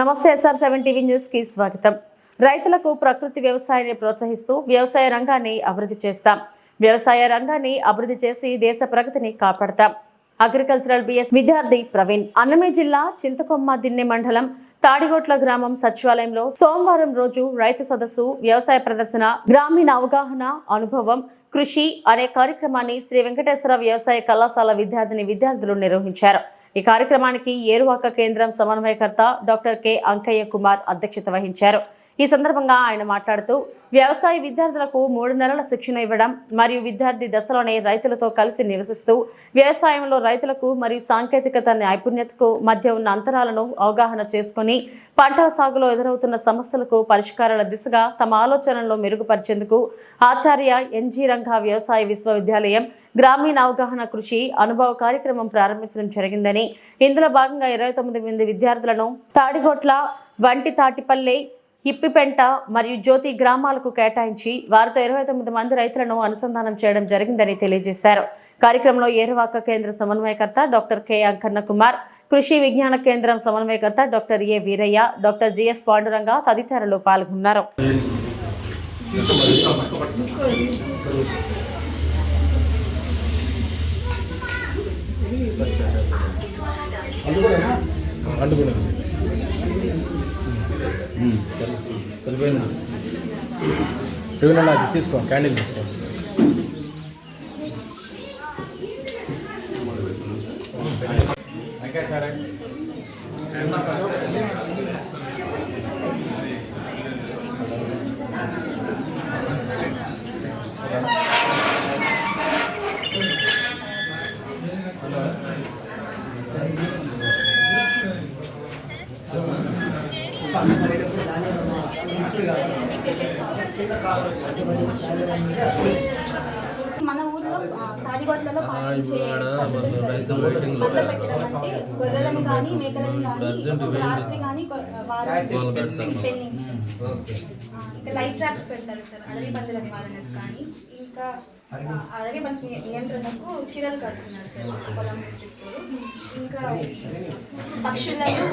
నమస్తే SR seven TV న్యూస్కి స్వాగతం. రైతులకు ప్రకృతి వ్యవసాయాన్ని ప్రోత్సహిస్తూ వ్యవసాయ రంగాన్ని అభివృద్ధి చేస్తాం. వ్యవసాయ రంగాన్ని అభివృద్ధి చేసి దేశ ప్రగతిని కాపాడతాం. అగ్రికల్చరల్ బిఎస్ విద్యార్థి ప్రవీణ్. అన్నమే జిల్లా చింతకొమ్మ దిన్నె మండలం తాడిగోట్ల గ్రామం సచివాలయంలో సోమవారం రోజు రైతు సదస్సు వ్యవసాయ ప్రదర్శన గ్రామీణ అవగాహన అనుభవం కృషి అనే కార్యక్రమాన్ని శ్రీ వెంకటేశ్వర వ్యవసాయ కళాశాల విద్యార్థిని విద్యార్థులు నిర్వహించారు. ఈ కార్యక్రమానికి ఏరువాక కేంద్రం సమన్వయకర్త డాక్టర్ కె అంకయ్య కుమార్ అధ్యక్షత వహించారు. ఈ సందర్భంగా ఆయన మాట్లాడుతూ వ్యవసాయ విద్యార్థులకు మూడు నెలల శిక్షణ ఇవ్వడం మరియు విద్యార్థి దశలోనే రైతులతో కలిసి నివసిస్తూ వ్యవసాయంలో రైతులకు మరియు సాంకేతికత నైపుణ్యతకు మధ్య ఉన్న అంతరాలను అవగాహన చేసుకుని పంటల సాగులో ఎదురవుతున్న సమస్యలకు పరిష్కారాల దిశగా తమ ఆలోచనలను మెరుగుపరిచేందుకు ఆచార్య ఎన్జీ రంగా వ్యవసాయ విశ్వవిద్యాలయం గ్రామీణ అవగాహన కృషి అనుభవ కార్యక్రమం ప్రారంభించడం జరిగిందని. ఇందులో భాగంగా ఇరవై తొమ్మిది మంది విద్యార్థులను తాడిగొట్ల వంటి తాటిపల్లె ఇప్పిపెంట మరియు జ్యోతి గ్రామాలకు కేటాయించి వారితో ఇరవై తొమ్మిది మంది రైతులను అనుసంధానం చేయడం జరిగిందని తెలియజేశారు. కార్యక్రమంలో ఏరువాక కేంద్ర సమన్వయకర్త డాక్టర్ కె అంకన్న కుమార్ కృషి విజ్ఞాన కేంద్రం సమన్వయకర్త doctor A Veeraiah doctor G S Panduranga తదితరులు పాల్గొన్నారు. అంటుకున్నాను సరిపోయింది? రవీనా అది తీసుకో క్యాండిల్ తీసుకో. సరే. మన ఊర్లో తాడిగొట్లలో పాటించే పద్ధతులు పెట్టడం అంటే గొర్రెలను కానీ మేకలను కానీ రాత్రి కానీ వారం పెండింగ్స్ ఇంకా లైట్ ట్రాప్స్ పెడతారు సార్ అడవి పందుల నివారణకు కానీ. ఇంకా పంది ని- నియంత్రణకు చీరలు కడుతున్నారు సార్ పొలం చుట్టూరు. ఇంకా పక్షులను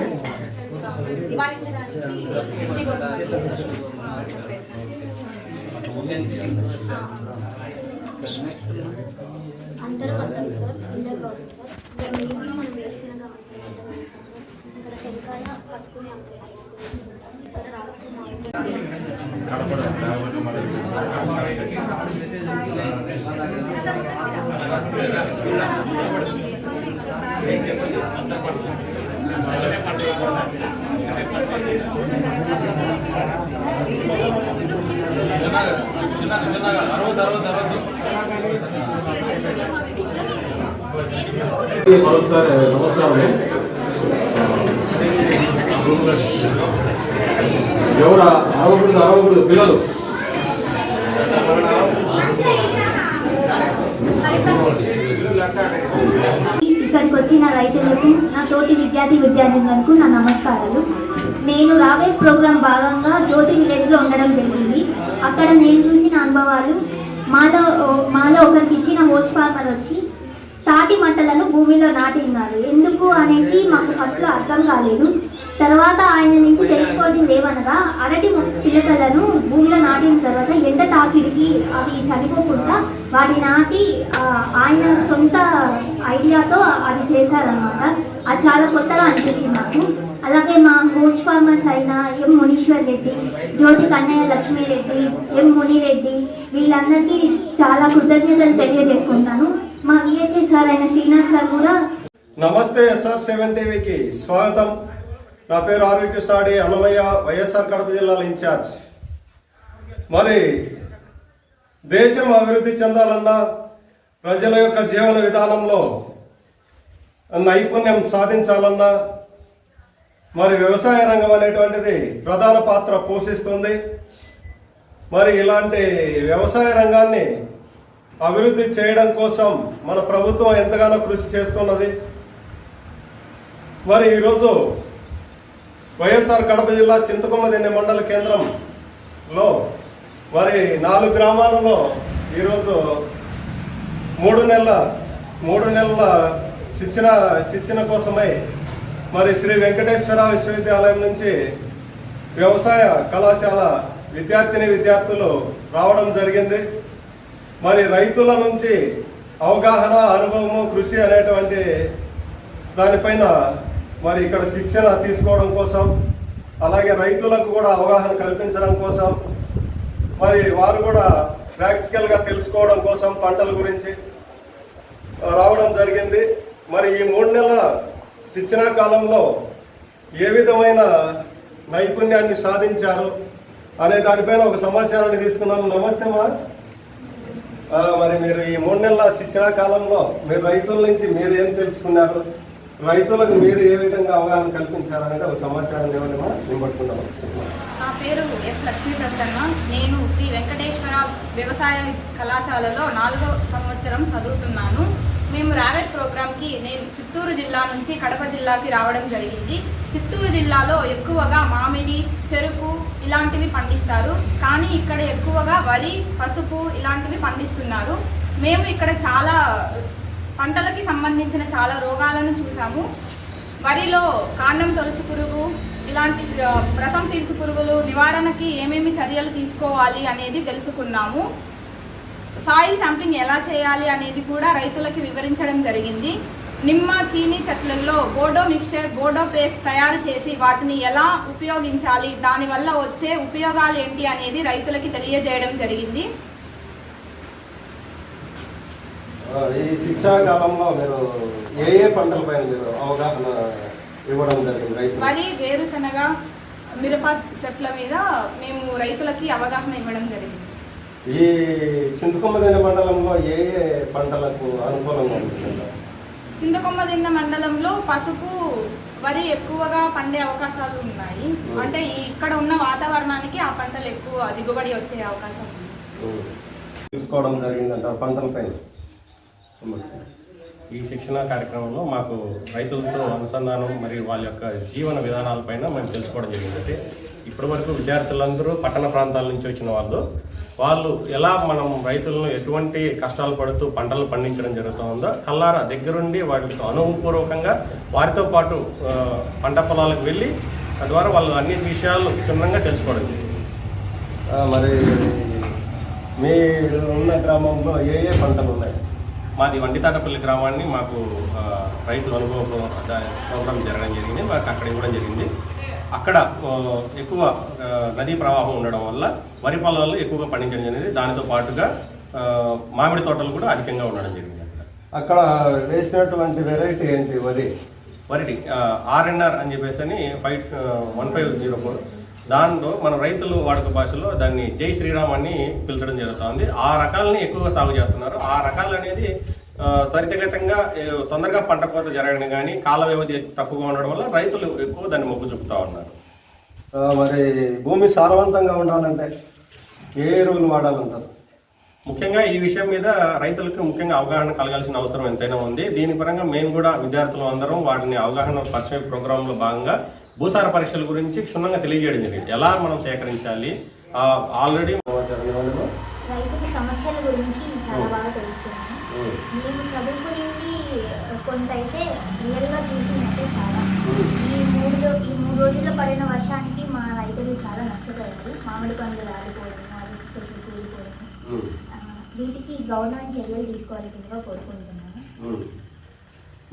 నివారించడానికి ఆ, పెడతారు సార్. అందరూ సార్ ఇంటర్ ప్రాబ్లం సార్. ఇక్కడ మ్యూజియం మనం వేరుశనగ ఇక్కడ టెంకాయ పసుపుని అంతా వేసుకుంటాం ఇక్కడ రాత్రి మరొకసారి నమస్కారం ఎవరు? అరవకుడు అరవకుడు పిల్లలు. ఇక్కడికి వచ్చిన రైతులకు నా తోటి విద్యార్థి విద్యార్థులకు నా నమస్కారాలు. నేను రాబే ప్రోగ్రాం భాగంగా జ్యోతి విలేజ్లో ఉండడం జరిగింది. అక్కడ నేను చూసిన అనుభవాలు మాలో మాలో ఒకరికి ఇచ్చిన హోస్ ఫార్మర్ వచ్చి తాటి మంటలను భూమిలో నాటిన్నారు ఎందుకు అనేసి మాకు ఫస్ట్లో అర్థం కాలేదు. తర్వాత ఆయన నుంచి తెలుసుకోవడం ఏమనగా అరటి మొక్క పిల్లకలను భూమిలో నాటిన తర్వాత ఎండ తాకిడికి అవి చనిపోకుండా వాటి నాటి ఆయన సొంత ఐడియాతో అది చేశారనమాట అది చాలా కొత్తగా అనిపించింది నాకు. అలాగే మా హోస్ట్ ఫార్మర్స్ అయిన ఎం మునీశ్వర్ రెడ్డి జ్యోతి కన్నయ్య లక్ష్మీరెడ్డి ఎం మునిరెడ్డి వీళ్ళందరికీ చాలా కృతజ్ఞతలు తెలియజేసుకుంటాను. మా విహెచ్ఎస్ సార్ అయిన శ్రీనాథ్ సార్ కూడా నమస్తే ఎస్ఆర్ సెవెన్ టీవీకి స్వాగతం. నా పేరు ఆరోగ్య సాడి అన్నమయ్య వైఎస్ఆర్ కడప జిల్లాల ఇన్ఛార్జ్. మరి దేశం అభివృద్ధి చెందాలన్నా ప్రజల యొక్క జీవన విధానంలో నైపుణ్యం సాధించాలన్నా మరి వ్యవసాయ రంగం అనేటువంటిది ప్రధాన పాత్ర పోషిస్తుంది. మరి ఇలాంటి వ్యవసాయ రంగాన్ని అభివృద్ధి చేయడం కోసం మన ప్రభుత్వం ఎంతగానో కృషి చేస్తున్నది. మరి ఈరోజు వైఎస్ఆర్ కడప జిల్లా చింతకుమ్మదిన్నె మండల కేంద్రంలో మరి నాలుగు గ్రామాలలో ఈరోజు మూడు నెలల మూడు నెలల శిక్షణ శిక్షణ కోసమై మరి శ్రీ వెంకటేశ్వర విశ్వవిద్యాలయం నుంచి వ్యవసాయ కళాశాల విద్యార్థిని విద్యార్థులు రావడం జరిగింది. మరి రైతుల నుంచి అవగాహన అనుభవము కృషి అనేటువంటి దానిపైన మరి ఇక్కడ శిక్షణ తీసుకోవడం కోసం అలాగే రైతులకు కూడా అవగాహన కల్పించడం కోసం మరి వారు కూడా ప్రాక్టికల్గా తెలుసుకోవడం కోసం పంటల గురించి రావడం జరిగింది. మరి ఈ మూడు నెలల శిక్షణా కాలంలో ఏ విధమైన నైపుణ్యాన్ని సాధించారు అనే దానిపైన ఒక సమాచారాన్ని తీసుకున్నాను. నమస్తే మా. మరి మీరు ఈ మూడు నెలల శిక్షణా కాలంలో మీరు రైతుల నుంచి మీరు ఏం తెలుసుకున్నారు? రైతులకు మీరు ఏ విధంగా అవగాహన కల్పించారనేది ఒక సమాచారం ఇవ్వండి మా. మేము పట్టుకుంటాం నా పేరు ఎస్ లక్ష్మీ ప్రసన్న నేను శ్రీ వెంకటేశ్వర వ్యవసాయ కళాశాలలో నాలుగో సంవత్సరం చదువుతున్నాను. మేము ర్యావెట్ ప్రోగ్రామ్కి నేను చిత్తూరు జిల్లా నుంచి కడప జిల్లాకి రావడం జరిగింది. చిత్తూరు జిల్లాలో ఎక్కువగా మామిడి చెరుకు ఇలాంటివి పండిస్తారు. కానీ ఇక్కడ ఎక్కువగా వరి పసుపు ఇలాంటివి పండిస్తున్నారు. మేము ఇక్కడ చాలా పంటలకి సంబంధించిన చాలా రోగాలను చూసాము. వరిలో కాండం తొలచు పురుగు ఇలాంటి రసం పీల్చు పురుగులు నివారణకి ఏమేమి చర్యలు తీసుకోవాలి అనేది తెలుసుకున్నాము. సాయిల్ శాంప్లింగ్ ఎలా చేయాలి అనేది కూడా రైతులకి వివరించడం జరిగింది. నిమ్మ చీని చెట్లలో బోడో మిక్చర్ బోడో పేస్ట్ తయారు చేసి వాటిని ఎలా ఉపయోగించాలి దానివల్ల వచ్చే ఉపయోగాలు ఏంటి అనేది రైతులకి తెలియజేయడం జరిగింది. ఈ శిక్షా కాలంలో మీరు ఏ ఏ పంటలపైన మీరు అవగాహన ఇవ్వడం జరిగింది వరి వేరుశనగ మిరప చెట్ల మీద మేము రైతులకి అవగాహన ఇవ్వడం జరిగింది. ఈ చింతకొమ్మదిన మండలంలో ఏ ఏ పంటలకు అనుకూలంగా ఉంటుందంట చింతకొమ్మదిన్న మండలంలో పసుపు వరి ఎక్కువగా పండే అవకాశాలు ఉన్నాయి. అంటే ఇక్కడ ఉన్న వాతావరణానికి ఆ పంటలు ఎక్కువ దిగుబడి వచ్చే అవకాశం ఉంది. తీసుకోవడం జరిగిందంట పంటలపైన ఈ శిక్షణ కార్యక్రమంలో మాకు రైతులతో అనుసంధానం మరియు వాళ్ళ యొక్క జీవన విధానాలపైన మేము తెలుసుకోవడం జరిగింది ఇప్పటి వరకు విద్యార్థులందరూ పట్టణ ప్రాంతాల నుంచి వచ్చిన వాళ్ళు వాళ్ళు ఎలా మనం రైతులను ఎటువంటి కష్టాలు పడుతూ పంటలు పండించడం జరుగుతుందో కల్లారా దగ్గరుండి వాటితో అనుభవపూర్వకంగా వారితో పాటు పంట పొలాలకు వెళ్ళి తద్వారా వాళ్ళు అన్ని విషయాలు క్షుణ్ణంగా తెలుసుకోవడం మరి మీరు ఉన్న గ్రామంలో ఏ ఏ పంటలు ఉన్నాయి? మాది వండితాటపల్లి గ్రామాన్ని మాకు రైతుల అనుభవ ప్రోగ్రాం జరగడం జరిగింది. మాకు అక్కడ ఇవ్వడం జరిగింది. అక్కడ ఎక్కువ నదీ ప్రవాహం ఉండడం వల్ల వరి పొలాలు ఎక్కువగా పండించడం జరిగింది. దానితో పాటుగా మామిడి తోటలు కూడా అధికంగా ఉండడం జరిగింది అక్కడ. వేసినటువంటి వెరైటీ ఏంటి వరి? వరిడి ఆర్ఎన్ఆర్ అని చెప్పేసి అని five one five zero four. దాంట్లో మన రైతులు వాడుక భాషలో దాన్ని జై శ్రీరామ్ అని పిలిచడం జరుగుతుంది. ఆ రకాలని ఎక్కువగా సాగు చేస్తున్నారు. ఆ రకాలు అనేది త్వరితగతంగా తొందరగా పంట కోత జరగడం కానీ కాల వ్యవధి తక్కువగా ఉండడం వల్ల రైతులు ఎక్కువ దాన్ని మొగ్గు చూపుతా ఉన్నారు. మరి భూమి సారవంతంగా ఉండాలంటే ఏ ఎరువులు వాడాలంటారు? ముఖ్యంగా ఈ విషయం మీద రైతులకు ముఖ్యంగా అవగాహన కలగాల్సిన అవసరం ఎంతైనా ఉంది. దీని పరంగా మేము కూడా విద్యార్థులు అందరం వాటిని అవగాహన పరిచయ ప్రోగ్రాంలో భాగంగా భూసార పరీక్షల గురించి క్షుణ్ణంగా తెలియజేయడం జరిగింది. ఎలా మనం సేకరించాలి? ఆల్రెడీ రైతుల సమస్యల గురించి చాలా బాగా తెలుస్తున్నాను మేము చదువుకునేది కొంత అయితే రియల్గా చూసినట్టే చాలా. ఈ మూడు ఈ మూడు రోజుల్లో పడిన వర్షానికి మా రైతులు చాలా నష్టపోయారు. మామిడి పండ్లు రాలిపోవడం మామిడి చెట్లు కూలిపోవడం వీటికి గవర్నమెంట్ చర్యలు తీసుకోవాల్సిందిగా కోరుకుంటున్నాను.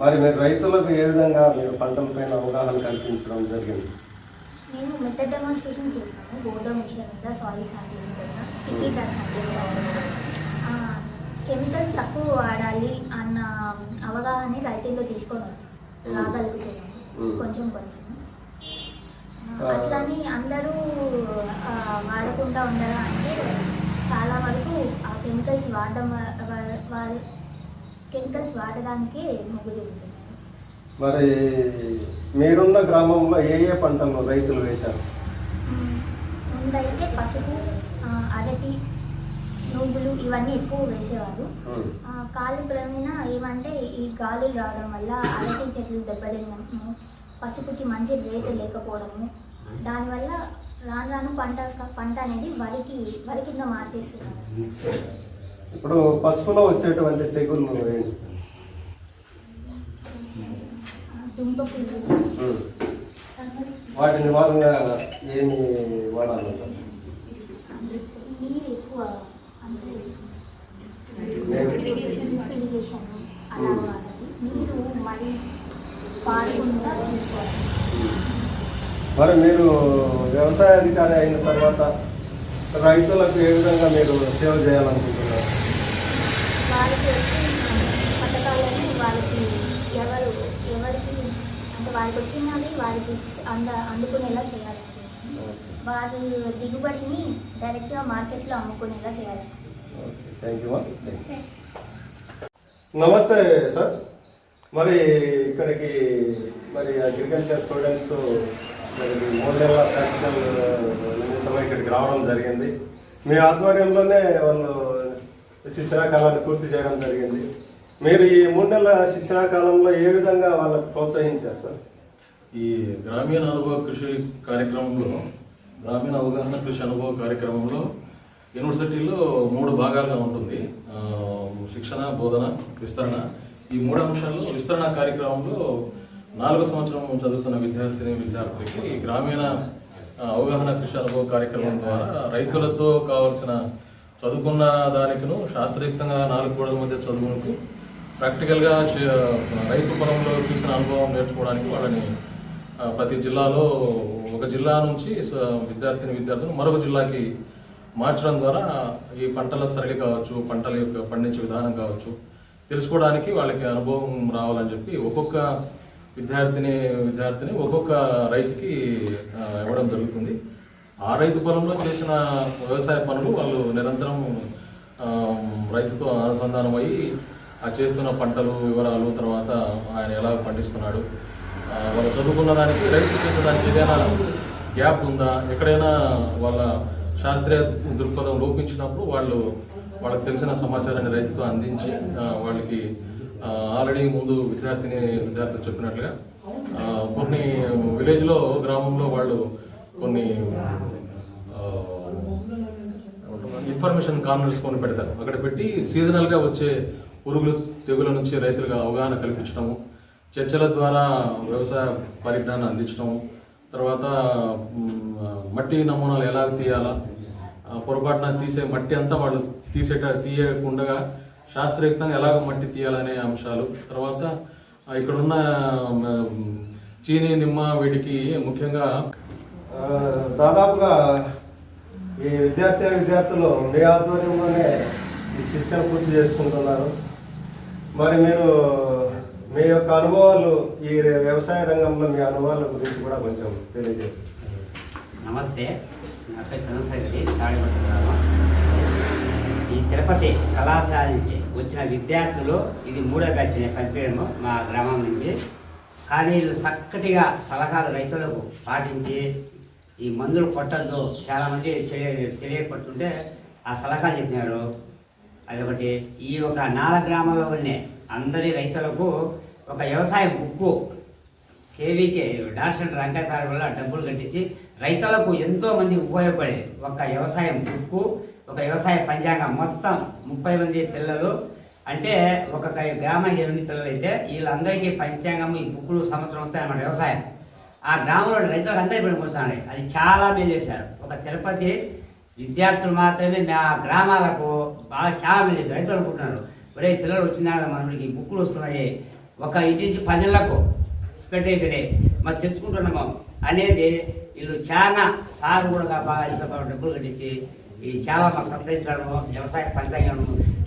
మరి మీరు రైతులకు ఏ విధంగా మీరు పంటలపైన అవగాహన కల్పించడం జరిగింది? మేము మెథడ్ డెమాన్స్ట్రేషన్ చేసాము బోర్డో మిషన్ మీద సాయిల్ శాంపిలింగ్ మీద చిక్కీ శాంపిలింగ్ కెమికల్స్ తక్కువ వాడాలి అన్న అవగాహన రైతుల్లో తీసుకొని Mm. కొంచెం కొంచెం. అట్లని అందరూ వాడకుండా ఉండడానికి చాలా వరకు ఆ కెమికల్స్ వాడడం కెమికల్స్ వాడడానికే మొగ్గు చూపుతున్నారు. మరి మీరున్న గ్రామంలో ఏ ఏ పంటలు రైతులు వేశారు. ముందైతే పసుపు అరటి నువ్వులు ఇవన్నీ ఎక్కువ వేసేవారు. కాలు క్రమేణ ఏమంటే ఈ గాలులు రావడం వల్ల అరటి చెట్లు దెబ్బతినడము పసుపుకి మంచి రేటు లేకపోవడము. దానివల్ల రాను రాను పంట పంట అనేది వరికి వరి కింద మార్చేస్తున్నారు. ఇప్పుడు పసుపులో వచ్చేటువంటి ఉమ్. వాటి నివారణ ఏమి వాడాలంటారు నీరు ఎక్కువ చూసుకోవాలి. మరి మీరు వ్యవసాయ అధికారి అయిన తర్వాత రైతులకు ఏ విధంగా మీరు సేవ చేయాలనుకుంటున్నారు? పథకాలని వారికి ఎవరు ఎవరికి అంటే వారికి వచ్చినవి వారికి అంద అందుకునేలా చేయాలి. వారి దిగుబడిని డైరెక్ట్గా మార్కెట్లో అమ్ముకునేలా చేయాలి. థ్యాంక్ యూ నమస్తే సార్ మరి ఇక్కడికి మరి అగ్రికల్చర్ స్టూడెంట్స్ మరి మూడు నెలల ప్రాక్టికల్ నిమిత్తమై ఇక్కడికి రావడం జరిగింది. మీ ఆధ్వర్యంలోనే వాళ్ళు శిక్షణా కాలాన్ని పూర్తి చేయడం జరిగింది. మీరు ఈ మూడు నెలల శిక్షణా కాలంలో ఏ విధంగా వాళ్ళకి ప్రోత్సహించారు సార్ ఈ గ్రామీణ అనుభవ కృషి కార్యక్రమంలో గ్రామీణ అవగాహన కృషి అనుభవ కార్యక్రమంలో యూనివర్సిటీలో మూడు భాగాలుగా ఉంటుంది. శిక్షణ బోధన విస్తరణ. ఈ మూడు అంశాల్లో విస్తరణ కార్యక్రమంలో నాలుగో సంవత్సరం చదువుతున్న విద్యార్థిని విద్యార్థులకి గ్రామీణ అవగాహన కృషి అనుభవ కార్యక్రమం ద్వారా రైతులతో కావాల్సిన చదువుకున్న దానికిను శాస్త్రయుక్తంగా నాలుగు గోడల మధ్య చదువుకుంటూ ప్రాక్టికల్గా రైతు పొలంలో చూసిన అనుభవం నేర్చుకోవడానికి వాళ్ళని ప్రతి జిల్లాలో ఒక జిల్లా నుంచి విద్యార్థిని విద్యార్థులు మరొక జిల్లాకి మార్చడం ద్వారా ఈ పంటల సరళి కావచ్చు పంటల యొక్క పండించే విధానం కావచ్చు తెలుసుకోవడానికి వాళ్ళకి అనుభవం రావాలని చెప్పి ఒక్కొక్క విద్యార్థిని విద్యార్థిని ఒక్కొక్క రైతుకి ఇవ్వడం జరుగుతుంది. ఆ రైతు పొలంలో చేసిన వ్యవసాయ పనులు వాళ్ళు నిరంతరం రైతుతో అనుసంధానం అయ్యి ఆ చేస్తున్న పంటలు వివరాలు తర్వాత ఆయన ఎలా పండిస్తున్నాడు వాళ్ళు చదువుకున్న దానికి రైతు చేసిన దానికి ఏదైనా గ్యాప్ ఉందా? ఎక్కడైనా వాళ్ళ శాస్త్రీయ దృక్పథం లోపించినప్పుడు వాళ్ళు వాళ్ళకి తెలిసిన సమాచారాన్ని రైతుతో అందించి వాళ్ళకి ఆల్రెడీ ముందు విద్యార్థిని విద్యార్థులు చెప్పినట్లుగా కొన్ని విలేజ్లో గ్రామంలో వాళ్ళు కొన్ని ఇన్ఫర్మేషన్ కార్నర్స్ కొని పెడతారు. అక్కడ పెట్టి సీజనల్గా వచ్చే పురుగులు తెగుల నుంచి రైతులుగా అవగాహన కల్పించడము చర్చల ద్వారా వ్యవసాయ పరిజ్ఞానం అందించడం తర్వాత మట్టి నమూనాలు ఎలా తీయాలా పొరపాటున తీసే మట్టి అంతా వాళ్ళు తీసేట తీయకుండా శాస్త్రయుక్తంగా ఎలాగ మట్టి తీయాలనే అంశాలు. తర్వాత ఇక్కడున్న చీని నిమ్మ వీటికి ముఖ్యంగా దాదాపుగా ఈ విద్యార్థి విద్యార్థులు మీ ఆధ్వర్యంలోనే ఈ శిక్షణ పూర్తి చేసుకుంటున్నారు. మరి మీరు మీ యొక్క అనుభవాలు ఈ వ్యవసాయ రంగంలో మీ అనుభవాల గురించి కూడా కొంచెం తెలియజేస్తారు నమస్తే. నా పేరు చంద్రశేఖరి తాడిపట్టు గ్రామం. ఈ తిరుపతి కళాశాల నుంచి వచ్చిన విద్యార్థులు ఇది మూడో బ్యాచ్ నేను పంపించడము మా గ్రామం నుంచి. కానీ వీళ్ళు చక్కటిగా సలహాలు రైతులకు పాటించి ఈ మందులు కొట్టద్దు. చాలామంది తెలియ తెలియపడుతుంటే ఆ సలహాలు చెప్పినారు. అదొకటి. ఈ ఒక నాలుగు గ్రామంలో ఉండే అందరి రైతులకు ఒక వ్యవసాయ book K V K doctor Rangaiah sir వల్ల డబ్బులు కట్టించి రైతులకు ఎంతోమంది ఉపయోగపడే ఒక వ్యవసాయం బుక్కు ఒక వ్యవసాయ పంచాంగం మొత్తం ముప్పై మంది పిల్లలు. అంటే ఒక గ్రామ ఎనిమిది పిల్లలు అయితే వీళ్ళందరికీ పంచాంగం ఈ బుక్కులు సంవత్సరం వస్తాయన్నమాట వ్యవసాయం. ఆ గ్రామంలో రైతులకు అందరికీ పనికొస్తున్నాయి అది చాలా మేలు చేశారు. ఒక తిరుపతి విద్యార్థులు మాత్రమే మా గ్రామాలకు బాగా చాలా మేలు చేశారు. రైతులు అనుకుంటున్నారు ఒరే పిల్లలు వచ్చినాక మనకి బుక్కులు వస్తున్నాయి. ఒక ఇంటి నుంచి పన్నెళ్ళకు స్ప్రెడ్ అయిపోయినాయి. మరి తెచ్చుకుంటున్నాము అనేది వీళ్ళు చాలా సార్ కూడా బాగా ఇష్టపడ డబ్బులు కట్టించి ఈ చాలా మాకు సంప్రదించడము వ్యవసాయ పంచాంగం